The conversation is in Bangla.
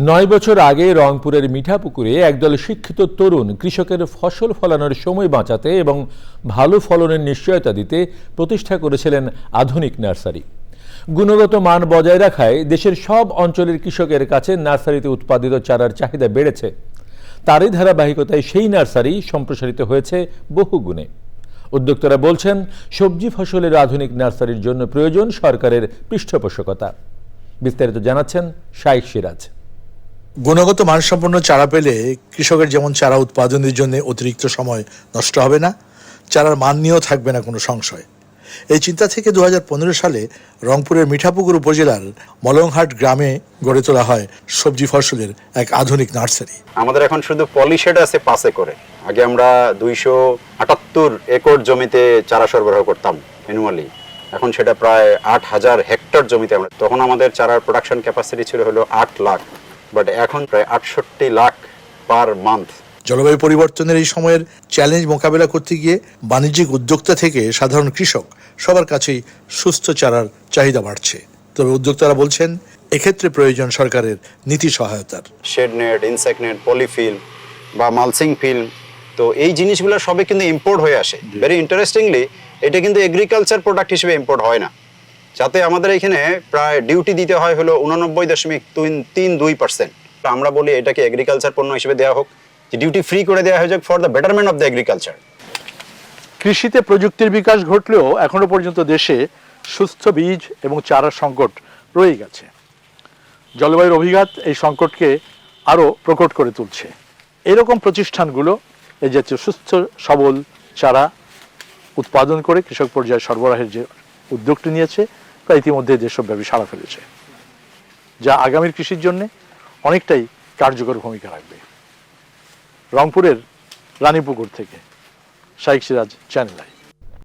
নয় বছর আগে রংপুরের মিঠাপুকুরে একদল শিক্ষিত তরুণ কৃষকের ফসল ফলানোর সময় বাঁচাতে এবং ভালো ফলনের নিশ্চয়তা দিতে প্রতিষ্ঠা করেছিলেন আধুনিক নার্সারি। গুণগত মান বজায় রাখায় দেশের সব অঞ্চলের কৃষকের কাছে নার্সারিতে উৎপাদিত চারার চাহিদা বেড়েছে। তারই ধারাবাহিকতায় সেই নার্সারি সম্প্রসারিত হয়েছে বহু গুণে। উদ্যোক্তারা বলছেন, সবজি ফসলের আধুনিক নার্সারির জন্য প্রয়োজন সরকারের পৃষ্ঠপোষকতা। বিস্তারিত জানাচ্ছেন শাইক সিরাজ। গুণগত মানসম্পন্ন চারা পেলে কৃষকের যেমন চারা উৎপাদনের জন্য অতিরিক্ত সময় নষ্ট হবে না, চারার মান নিয়েও থাকবে না কোনো সংশয়। এই চিন্তা থেকে দু হাজার পনেরো সালে রংপুরের মিঠাপুকুর উপজেলার মলংহাট গ্রামে গড়ে তোলা হয় সবজি ফসলের এক আধুনিক নার্সারি। আমাদের এখন শুধু পলিশেড আছে পাঁচে করে আগে আমরা দুইশো আটাত্তর একর জমিতে চারা সরবরাহ করতাম ম্যানুয়ালি এখন সেটা প্রায় আট হাজার হেক্টর জমিতে আমরা তখন আমাদের চারার প্রোডাকশন ক্যাপাসিটি ছিল হলো আট লাখ। বাট এখন প্রায় আটষট্টি লাখ পার মান্থ জলবায়ু পরিবর্তনের এই সময়ের চ্যালেঞ্জ মোকাবেলা করতে গিয়ে বাণিজ্যিক উদ্যোক্তা থেকে সাধারণ কৃষক সবার কাছেই সুস্থ চারার চাহিদা বাড়ছে। তবে উদ্যোক্তারা বলছেন এক্ষেত্রে প্রয়োজন সরকারের নীতি সহায়তার। Shade net insect net polyfilm বা মালসিং ফিল্ম তো এই জিনিসগুলো সবে কিন্তু ইম্পোর্ট হয়ে আসে। ভেরি ইন্টারেস্টিংলি এটা কিন্তু এগ্রিকালচার প্রোডাক্ট হিসেবে ইম্পোর্ট হয় না। যাতে আমাদের এখানে প্রায় ডিউটি দিতে হয় হলো উননব্বই দশমিক তিন দুই পার্সেন্ট আমরা বলি এটাকে এগ্রিকালচার পণ্য হিসেবে দেওয়া হোক। যে ডিউটি ফ্রি করে দেওয়া হয়ে যাক for the betterment of the agriculture কৃষিতে প্রযুক্তির বিকাশ ঘটলেও এখনও পর্যন্ত দেশে সুস্থ বীজ এবং চারার সংকট রয়ে গেছে। জলবায়ুর অভিঘাত এই সংকটকে আরও প্রকট করে তুলছে। এরকম প্রতিষ্ঠানগুলো এই জাতীয় সুস্থ, সবল চারা উৎপাদন করে কৃষক পর্যায়ে সরবরাহের যে উদ্যোগটি নিয়েছে তা ইতিমধ্যে দেশব্যাপী সারা ফেলেছে, যা আগামীর কৃষির জন্য অনেকটাই কার্যকর ভূমিকা রাখবে। রংপুরের রানীপুকুর থেকে শাইক সিরাজ চ্যানেল আই।